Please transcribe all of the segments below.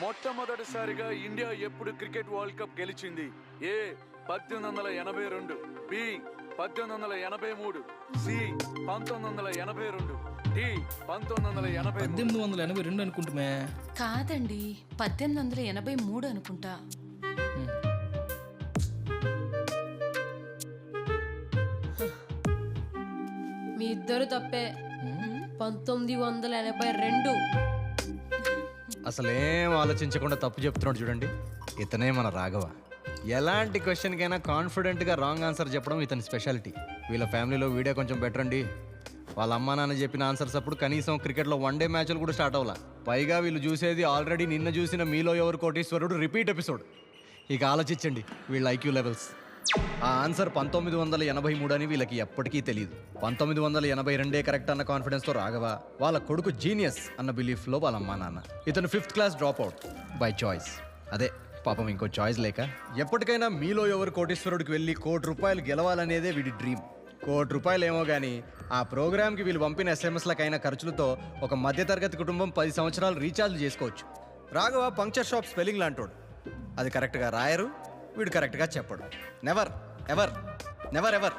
మొట్టమొదటిసారిగా ఇండియా ఎప్పుడు cricket world cup గెలిచింది? ఏ పద్దెనిమిది వందల ఎనభై రెండు బి పద్దెనిమిది వందల ఎనభై మూడు సి పంతొమ్మిది వందల ఎనభై రెండు డి పంతొమ్మిది వందల ఎనభై. పద్దెనిమిది వందల ఎనభై రెండు అనుకుంటుమే కాదండి పద్దెనిమిది వందల ఎనభై మూడు అనుకుంటా. మీ ఇద్దరు తప్పే. పంతొమ్మిది వందల ఎనభై రెండు. అసలేం ఆలోచించకుండా తప్పు చెప్తున్నాడు చూడండి. ఇతనే మన రాఘవ. ఎలాంటి క్వశ్చన్కైనా కాన్ఫిడెంట్గా రాంగ్ ఆన్సర్ చెప్పడం ఇతని స్పెషాలిటీ. వీళ్ళ ఫ్యామిలీలో వీడియో కొంచెం బెటర్ అండి. వాళ్ళ అమ్మా నాన్న చెప్పిన ఆన్సర్స్ అప్పుడు కనీసం క్రికెట్లో వన్ డే మ్యాచ్లు కూడా స్టార్ట్ అవ్వాల. పైగా వీళ్ళు చూసేది ఆల్రెడీ నిన్న చూసిన మీలో ఎవరు కోటీశ్వరుడు రిపీట్ ఎపిసోడ్. ఇక ఆలోచించండి వీళ్ళ ఐక్యూ లెవెల్స్. ఆ ఆన్సర్ పంతొమ్మిది వందల ఎనభై మూడు అని వీళ్ళకి ఎప్పటికీ తెలియదు పంతొమ్మిది వందల ఎనభై రెండే కరెక్ట్ అన్న కాన్ఫిడెన్స్తో రాఘవ వాళ్ళ కొడుకు జీనియస్ అన్న బిలీఫ్లో వాళ్ళ అమ్మా నాన్న. ఇతను fifth class drop out by choice. అదే పాపం ఇంకో చాయిస్ లేక ఎప్పటికైనా మీలో ఎవరు కోటీశ్వరుడికి వెళ్ళి కోటి రూపాయలు గెలవాలనేదే వీడి డ్రీమ్. కోటి రూపాయలు ఏమో కానీ ఆ ప్రోగ్రామ్కి వీళ్ళు పంపిన ఎస్ఎంఎస్లకైన ఖర్చులతో ఒక మధ్యతరగతి కుటుంబం పది సంవత్సరాలు రీఛార్జ్ చేసుకోవచ్చు. రాఘవ పంక్చర్ షాప్ స్పెల్లింగ్ లాంటోడు. అది కరెక్ట్గా రాయరు వీడు కరెక్ట్గా చెప్పడు. నెవర్ ఎవర్ నెవర్ ఎవర్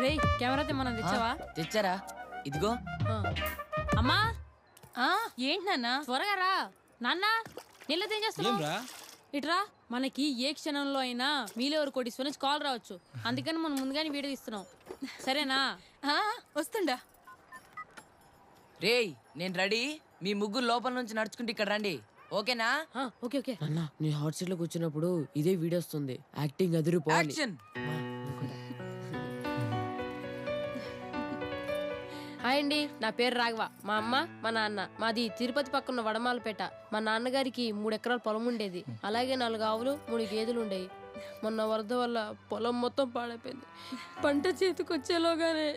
రేయ్ కెమెరా తెమ్మన్నా తెచ్చావా? తెచ్చారా? ఇదిగో. ఆ. అమ్మా! ఆ ఏంటి నాన్న? త్వరగా రా. నాన్న నీళ్ళు ఏం చేస్తున్నావు? ఏంరా ఇట్రా మనకి ఏ క్షణంలో అయినా మీలో ఎవరు కోటీశ్వర నుంచి కాల్ రావచ్చు. అందుకని మనం ముందుగానే వీడియో తీస్తున్నాం. సరేనా? ఆ, వస్తుండా. రేయ్ నేను రెడీ. మీ ముగ్గురు లోపల నుంచి నడుచుకుంటూ ఇక్కడ రండి. ఓకేనా? Okay okay. అన్న నీ హాట్ సీట్లో కూర్చున్నప్పుడు ఇదే వీడియో వస్తుంది. యాక్టింగ్ అదిరిపోవాలి యాక్షన్ హాయ్ అండి నా పేరు రాఘవ. మా అమ్మ మా నాన్న. మాది తిరుపతి పక్కన వడమాలపేట. మా నాన్నగారికి మూడు ఎకరాల పొలం ఉండేది. అలాగే నాలుగు ఆవులు మూడు గేదెలు ఉండేవి మొన్న వరద వల్ల పొలం మొత్తం పాడైపోయింది. పంట చేతికి వచ్చేలోగానే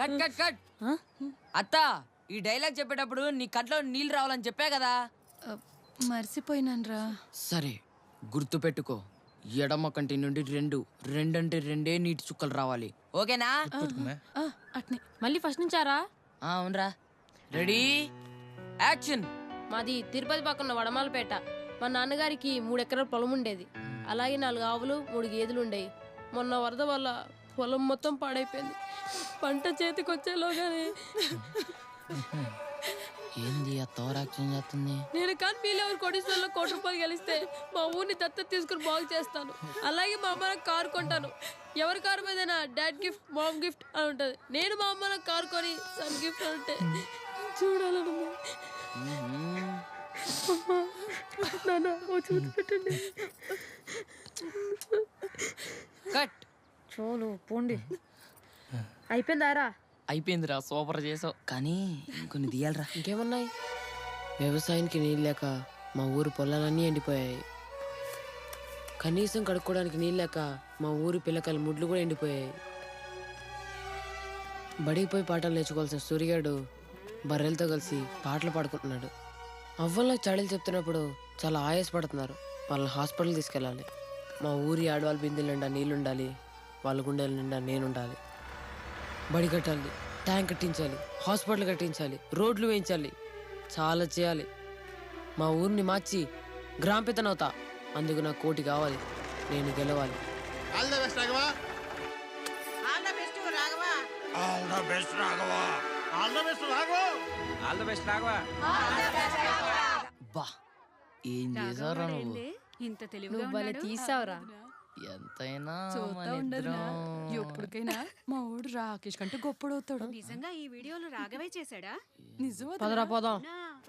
కట్ కట్ కట్ అత్త! ఈ డైలాగ్ చెప్పేటప్పుడు నీ కట్లో నీళ్ళు రావాలని చెప్పా కదా. మర్చిపోయినాన్రా. సరే గుర్తు పెట్టుకో ఎడమ కంటి నుండి రెండు రెండంటే రెండే నీటి చుక్కలు రావాలి. ఓకేనా? అట్నే. మళ్ళీ ఫస్ట్ నుంచారా? ఆ, అవునరా. రెడీ? యాక్షన్. మాది తిరుపతి పక్కన వడమాలపేట. మా నాన్నగారికి మూడు ఎకరాల పొలం ఉండేది. అలాగే నాలుగు ఆవులు మూడు గేదెలు ఉండేవి మొన్న వరద వల్ల పొలం మొత్తం పాడైపోయింది. పంట చేతికి వచ్చేలోగానే ఏంది ఆ తోర యాక్షన్ చేస్తుంది? నేను కానీ ఎవరు కోటీశ్వరంలో కోటి రూపాయలు గెలిస్తే మా ఊరిని దత్తత తీసుకుని బాగు చేస్తాను. అలాగే మా అమ్మ కారు కొంటాను. ఎవరి కారు మీద డాడ్ గిఫ్ట్ మామ్ గిఫ్ట్ అని ఉంటుంది. నేను మా అమ్మ కారు కొని సన్ గిఫ్ట్ అని ఉంటే చూడాలను నాన్న ఓ చూసి పెట్టండి. కట్. చోలు పోండి. అయిపోయిందారా? అయిపోయిందిరా సూపర్ చేసావు. కానీ ఇంకొన్ని తీయాలరా. ఇంకేమున్నాయి? వ్యవసాయానికి నీళ్ళు లేక మా ఊరు పొలాలన్నీ ఎండిపోయాయి. కనీసం కడుక్కోవడానికి నీళ్ళు లేక మా ఊరి పిల్లకాయల ముడ్లు కూడా ఎండిపోయాయి. బడికి పోయి పాటలు నేర్చుకోవాల్సిన సూర్యగాడు బర్రెలతో కలిసి పాటలు పాడుకుంటున్నాడు. అవ్వల్లో చాడీలు చెప్తున్నప్పుడు చాలా ఆయాసపడుతున్నారు. వాళ్ళని హాస్పిటల్ తీసుకెళ్ళాలి. మా ఊరి ఆడవాళ్ళ బిందెల నిండా నీళ్ళు ఉండాలి వాళ్ళ గుండెల నిండా నేను ఉండాలి బడి కట్టాలి. ట్యాంక్ కట్టించాలి హాస్పిటల్ కట్టించాలి రోడ్లు వేయించాలి చాలా చేయాలి. మా ఊరిని మార్చి గ్రామ పెత్తనవుతా అందుకు నాకు కోటి కావాలి నేను గెలవాలి. All the best Raghava. All the best Raghava. All the best Raghava. All the best Raghava. బా ఏం చేసావురా నువ్వు ఇంత నువ్వు భలే తీసావురా. ఎంతైనా ఎప్పటికైనా మా ఊడు రాకేష్ కంటే గొప్పడవుతాడు నిజంగా ఈ వీడియోలు రాఘవే చేశాడా? నిజమా పదరా పోదాం.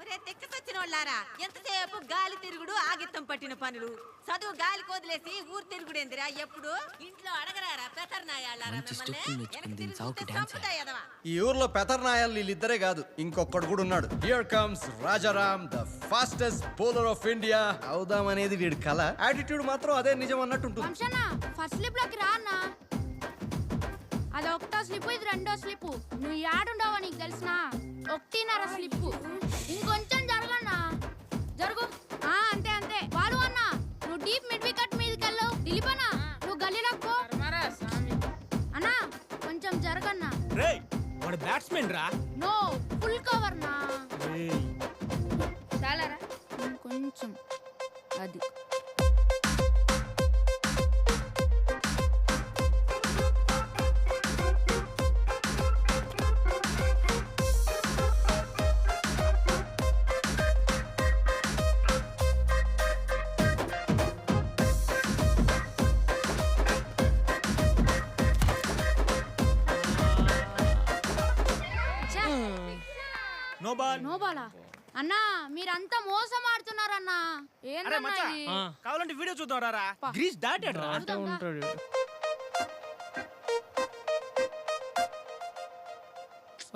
ఒరే తెక్కసొచ్చిన వాళ్ళారా? ఎంతసేపు గాలి తిరుగుడు ఆగిత్తం పట్టిన పనులు? చదువు గాలి కోదిలేసి ఊరు తిరుగుడేందిరా ఎప్పుడు? ఇంట్లో అడగరారా ఎదవా. ఈ ఊర్లో పెతర్నాయాలు వీళ్ళిద్దరే కాదు ఇంకొకడు కూడా ఉన్నాడు. Here comes Rajaram the fastest bowler of India అవుదాం అనేది వీడి కళ యాటిట్యూడ్ మాత్రం అదే నిజం అన్నట్టు ఉంటుంది వంశన్న ఫస్ట్ స్లిప్లోకి రా అన్న. అది ఒకటో స్లిప్ ఇది రెండో స్లిప్. నువ్వు యాడుండవో నీకు తెలిసిన? ఒకటిన్నర స్లిప్. ఇంకొంచెం జరగన్నా. జరుగు. ఆ అంతే అంతే. వాడు అన్న నువ్వు డీప్ మిడ్ వికెట్ మీదకి వెళ్ళు. దిలీప్ అన్న నువ్వు గల్లీలోకి పో. అన్న కొంచెం జరగన్నా. రేయ్ వాడు బ్యాట్స్మెన్ రా. నో ఫుల్ కవర్ నా. బాల్ నో బాలా అన్నా మీరంతా మోసం ఆడుతున్నారన్నా ఇది? కావాలంటే వీడియో చూద్దాం రారా? గ్రీస్ దాటాడు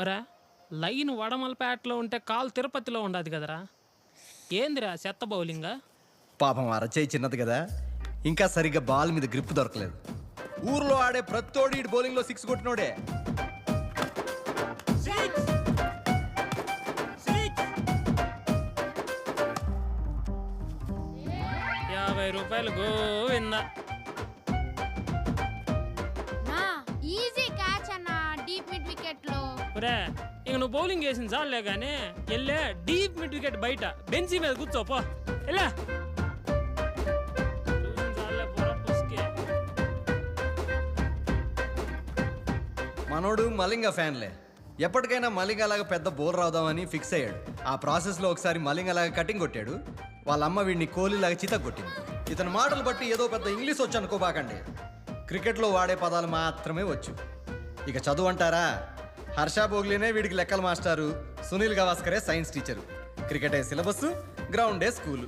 రా. లైన్ వడమలపేటలో ఉంటే కాలు తిరుపతిలో ఉండదు కదరా. ఏందిరా చెత్త బౌలింగా? పాపం అరచేయి చిన్నది కదా. ఇంకా సరిగ్గా బాల్ మీద గ్రిప్ దొరకలేదు. ఊర్లో ఆడే ప్రతోడి ఇటు బౌలింగ్లో సిక్స్ కొట్టినోడే. యాభై రూపాయలు గోవిందా. నా ఈజీ క్యాచ్ అన్నా డీప్ మిడ్ వికెట్లో ఒరే ఇంక నువ్వు బౌలింగ్ వేసింది చాలే కానీ వెళ్ళే డీప్ మిడ్ వికెట్ బయట బెంచీ మీద వెళ్ళా చాలులే, పోరా, పుస్కే. మనోడు మలింగ ఫ్యాన్లే. ఎప్పటికైనా మలింగ అలాగా పెద్ద బోల్ రావుదామని ఫిక్స్ అయ్యాడు. ఆ ప్రాసెస్లో ఒకసారి మలింగ అలాగా కటింగ్ కొట్టాడు. వాళ్ళ అమ్మ వీడిని కోహ్లీలాగా చిత కొట్టింది ఇతని మాటలు బట్టి ఏదో పెద్ద ఇంగ్లీష్ వచ్చు అనుకోబాకండి క్రికెట్లో వాడే పదాలు మాత్రమే వచ్చు. ఇక చదువు అంటారా హర్ష బోగ్లీనే వీడికి లెక్కల మాస్టారు. సునీల్ గవాస్కరే సైన్స్ టీచరు. క్రికెటే సిలబస్ గ్రౌండే స్కూలు.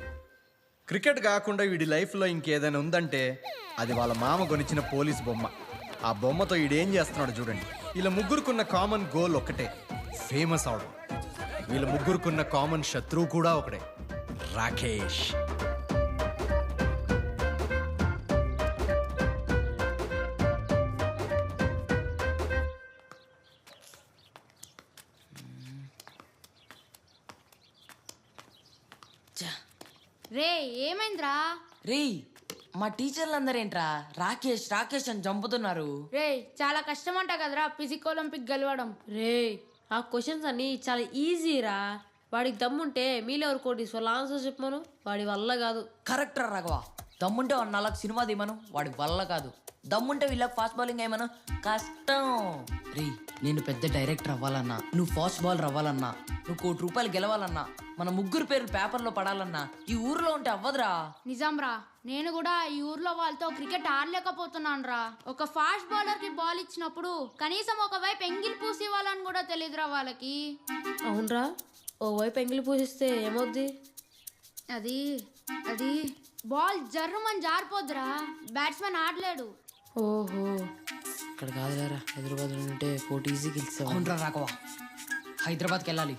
క్రికెట్ కాకుండా వీడి లైఫ్లో ఇంకేదైనా ఉందంటే అది వాళ్ళ మామ కొనిచ్చిన పోలీస్ బొమ్మ. ఆ బొమ్మతో ఈడేం చేస్తున్నాడు చూడండి. వీళ్ళ ముగ్గురుకున్న కామన్ గోల్ ఒకటే ఫేమస్ అవడం. వీళ్ళ ముగ్గురుకున్న కామన్ శత్రువు కూడా ఒకటే రాకేష్. రే ఏమైందిరా? రేయ్ మా టీచర్లు అందరేంట్రా రాకేష్ రాకేష్ అని చంపుతున్నారు. రే చాలా కష్టం అంట కదరా ఫిజిక్ ఒలింపిక్ గెలవడం. రే ఆ క్వశ్చన్స్ అన్ని చాలా ఈజీ రా వాడికి దమ్ముంటే మీలో ఎవరు కోటి వాళ్ళ ఆన్సర్ చెప్పమను. వాడి వల్ల కాదు. కరెక్ట్ రా రాఘవ. దమ్ముంటే వాడు నాలుగు సినిమా తీయమను. వాడి వల్ల కాదు. దమ్ముంటే వీళ్ళకి ఫాస్ట్ బౌలింగ్ ఏమను? కష్టం. రే నేను పెద్ద డైరెక్టర్ అవ్వాలన్నా నువ్వు ఫాస్ట్ బాల్ అవ్వాలన్నా నువ్వు కోటి రూపాయలు గెలవాలన్నా మన ముగ్గురు పేర్లు పేపర్లో పడాలన్నా ఈ ఊర్లో ఉంటే అవ్వదురా. నిజం రా నేను కూడా ఈ ఊర్లో వాళ్ళతో క్రికెట్ ఆడలేకపోతున్నాను రా ఒక ఫాస్ట్ బౌలర్కి బాల్ ఇచ్చినప్పుడు కనీసం ఒక వైపు ఎంగిల్ పూసి ఇవ్వాలని కూడా తెలియదురా వాళ్ళకి. అవునరా. ఓ వైపు ఎంగిలి పూసిస్తే ఏమవుద్ది? అది అది బాల్ జర్రుమని జారిపోద్దురా. బ్యాట్స్మెన్ ఆడలేడు. ఓహో. ఇక్కడ కాదులేరా హైదరాబాద్ ఉంటే కోటి ఈజీ గెలిచావు అవునరా రాఘవ హైదరాబాద్కి వెళ్ళాలి.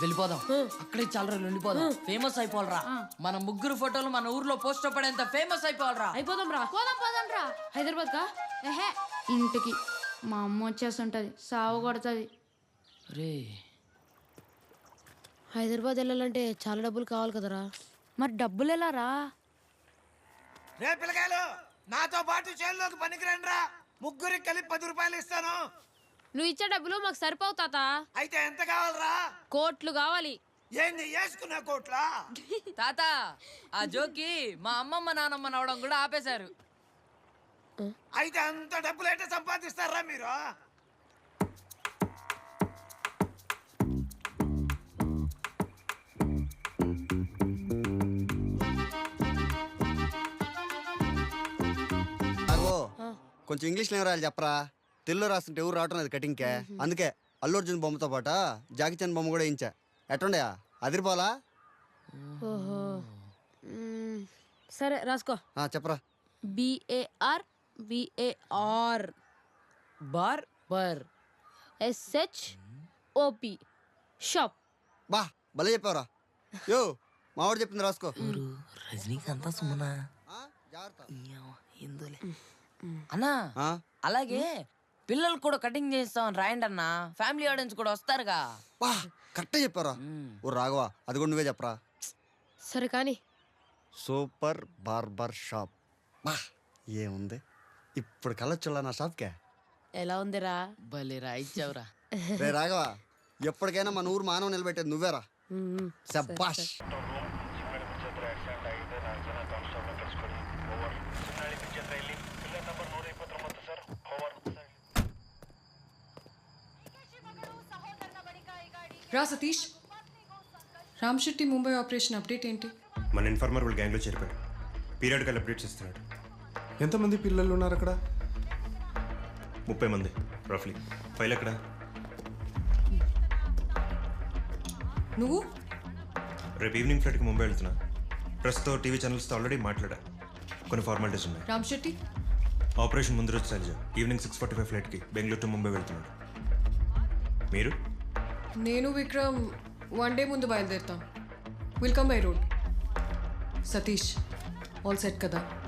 వెళ్ళిపోదాం. అక్కడే చాలా రోజులు ఉండిపోదాం. ఫేమస్ అయిపోవాలరా. మన ముగ్గురు ఫోటోలు మన ఊర్లో పోస్ట్ పడేంత ఫేమస్ అయిపోవాలరా. అయిపోదాం రా. పోదాం పోదాం రా. హైదరాబాద్ కా ఎహే ఇంటికి మా అమ్మ వచ్చేస్తుంటది సావు కొడుతుంది. రే హైదరాబాద్ వెళ్ళాలంటే చాలా డబ్బులు కావాలి కదరా. మరి డబ్బులు ఎలా రా రే పిల్లకాయలు నాతో పాటు చేనులోకి పనికిరండి రా ముగ్గురికి కలిపి పది రూపాయలు ఇస్తాను. నువ్వు ఇచ్చే డబ్బులు మాకు సరిపోవు తాత. అయితే ఎంత కావాలరా? కోట్లు కావాలి. ఏంది వేసుకున్న కోట్లా? తాత ఆ జోకి మా అమ్మమ్మ నానమ్మ నవడం కూడా ఆపేశారు. అయితే అంత డబ్బులు ఎట్ట సంపాదిస్తారా మీరు? కొంచెం ఇంగ్లీష్లో ఏం రాయాలి చెప్పరా? తెలుగులో రాస్తుంటే ఎవరు రావటం లేదు కటింగ్కే. అందుకే అల్లు అర్జున్ బొమ్మతో పాటు జాకీ చంద్ బొమ్మ కూడా వేయించా ఎట్టుండయా అదిరిపోలా ఓహో. మ్మ్. సరే రాసుకో. ఆ, చెప్పరా. B A R B A R barber. S H O P shop. బా భలే చెప్పావరా. యో మావాడు చెప్పింది రాసుకో. రజనీకాంత సుమనా? ఆ, జాగ్రత్త. ఎందులే? అన్నా అలాగే పిల్లలు కూడా కటింగ్ చేస్తామని రాయండి అన్న ఫ్యామిలీ ఆడియన్స్ కూడా వస్తారుగా. బా కరెక్టే చెప్పారా ఓ రాఘవా అది కూడా నువ్వే చెప్పరా? సరే కానీ. Super barber shop. బా ఏముంది? ఇప్పుడు కలొచ్చులా నా షాప్కే? ఎలా ఉందిరా? భలే రాయిచ్చావురా రే రాఘవా ఎప్పటికైనా మన ఊరు మానవ నిలబెట్టేది నువ్వేరా? శబ్బాష్ రా సతీష్. రామ్ శెట్టి ముంబై ఆపరేషన్ అప్డేట్ ఏంటి? మన ఇన్ఫార్మర్ వాళ్ళ గ్యాంగ్లో చేరిపాడు పీరియడ్కల్ అప్డేట్స్ ఇస్తున్నాడు. ఎంతమంది పిల్లలు ఉన్నారు అక్కడ? ముప్పై మంది రఫ్లీ ఫైల్ ఎక్కడ? నువ్వు? రేపు ఈవినింగ్ ఫ్లైట్కి ముంబై వెళ్తున్నా. ప్రెస్తో టీవీ ఛానల్స్తో ఆల్రెడీ మాట్లాడా. కొన్ని ఫార్మాలిటీస్ ఉన్నాయి. రామ్ శెట్టి? ఆపరేషన్ ముందు రోజు Shailaja evening six forty five ఫ్లైట్కి Bengaluru to Mumbai వెళ్తున్నాడు. మీరు? నేను విక్రమ్ వన్ డే ముందు బయలుదేరుతాం. Will come by road Satish all set కదా?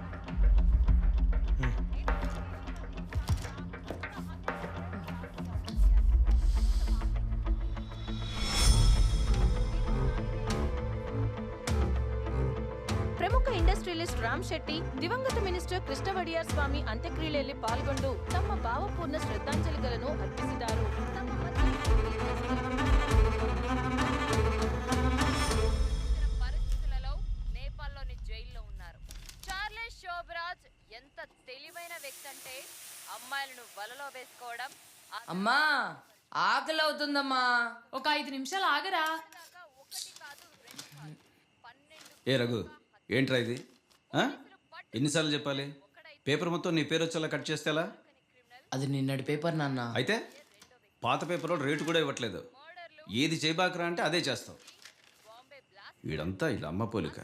ఇండస్ట్రియలిస్ట్ రామ్ శెట్టి దివంగత మినిస్టర్ కృష్ణవడియార్ స్వామి అంత్యక్రియలేಲಿ ಪಾಲ್ಗೊಂಡು తమ భావపూర్ణ ಶ್ರದ್ಧಾಂಜಲಿಗಳನ್ನು ಅರ್ಪಿಸಿದರು పరిస్థితులలో నేపాల్లోని జైల్లో ఉన్నారు. చార్లెస్ శోభరాజ్ ఎంత తెలివైన వ్యక్తి అంటే అమ్మాయిలను వలలో వేసుకోవడం అమ్మా ఆకలి అవుతుందమ్మా ఒక ఐదు నిమిషాలు ఆగరా. ఏ రఘు ఏంట్రా ఇది? ఎన్నిసార్లు చెప్పాలి? పేపర్ మొత్తం నీ పేరు వచ్చేలా కట్ చేస్తే ఎలా? అది నిన్నటి పేపర్ నాన్న. అయితే పాత పేపర్ రేటు కూడా ఇవ్వట్లేదు. ఏది చేయబాకరా అంటే అదే చేస్తావు. వీడంతా ఇలా అమ్మ పోలిక.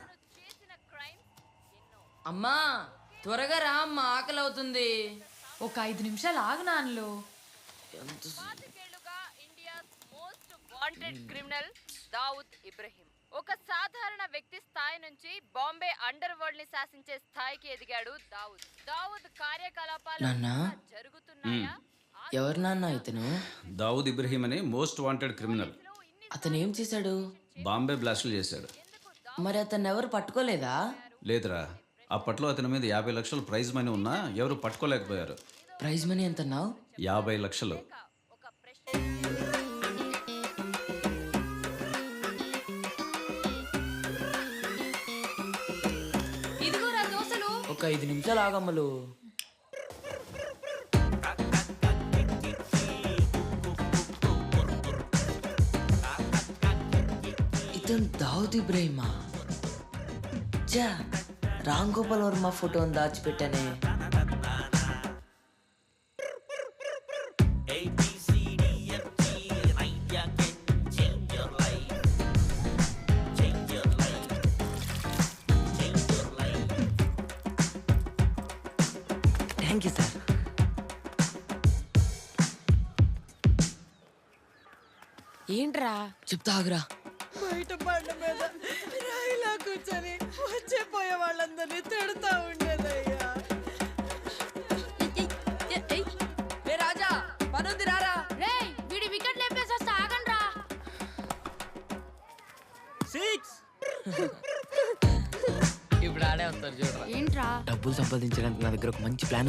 అమ్మా త్వరగా రా అమ్మా ఆకలి అవుతుంది. ఒక ఐదు నిమిషాలు ఆగు నాన్నలు. పాతికేళ్ళుగా India's most wanted criminal Dawood Ibrahim. ఒక సాధారణ వ్యక్తి స్థాయి నుంచి బాంబే అండర్ వరల్డ్ని శాసించే స్థాయికి ఎదిగాడు దావుద్. దావుద్ కార్యకలాపాలు నాన్న? జరుగుతున్నాయా? ఎవరు నాన్న ఇతను? దావుద్ ఇబ్రహీం అని మోస్ట్ వాంటెడ్ క్రిమినల్. అతను ఏం చేశాడు? బాంబే బ్లాస్టులు చేశాడు. మరి అతన్ని ఎవరు పట్టుకోలేదా? లేదురా. అప్పట్లో అతని మీద యాభై లక్షలు ప్రైజ్ మనీ ఉన్నా ఎవరు పట్టుకోలేకపోయారు. ప్రైజ్ మనీ ఎంత అన్నావు యాభై లక్షలు. ఒక ఐదు నిమిషాలు ఆగమ్మలు. ఇతను దావుద్ ఇబ్రహీమా? రామ్ గోపాల్ వర్మ ఫోటోని దాచిపెట్టానే. ఏంట్రా? చెప్తా ఆగురా. బయట బండ మీద రాయిలా కూర్చొని వచ్చే పోయే వాళ్ళందరినీ తిడతా ఉండేదయ్యా. ఏ రాజా పనుంది రారా. రేయ్ వీడి వికెట్ లేపేసి వస్తే ఆగండ్రా. సిక్స్. ఇప్పుడు ఆడే వస్తారు చూడరా. ఏంట్రా? డబ్బులు సంపాదించడానికి నా దగ్గర ఒక మంచి ప్లాన్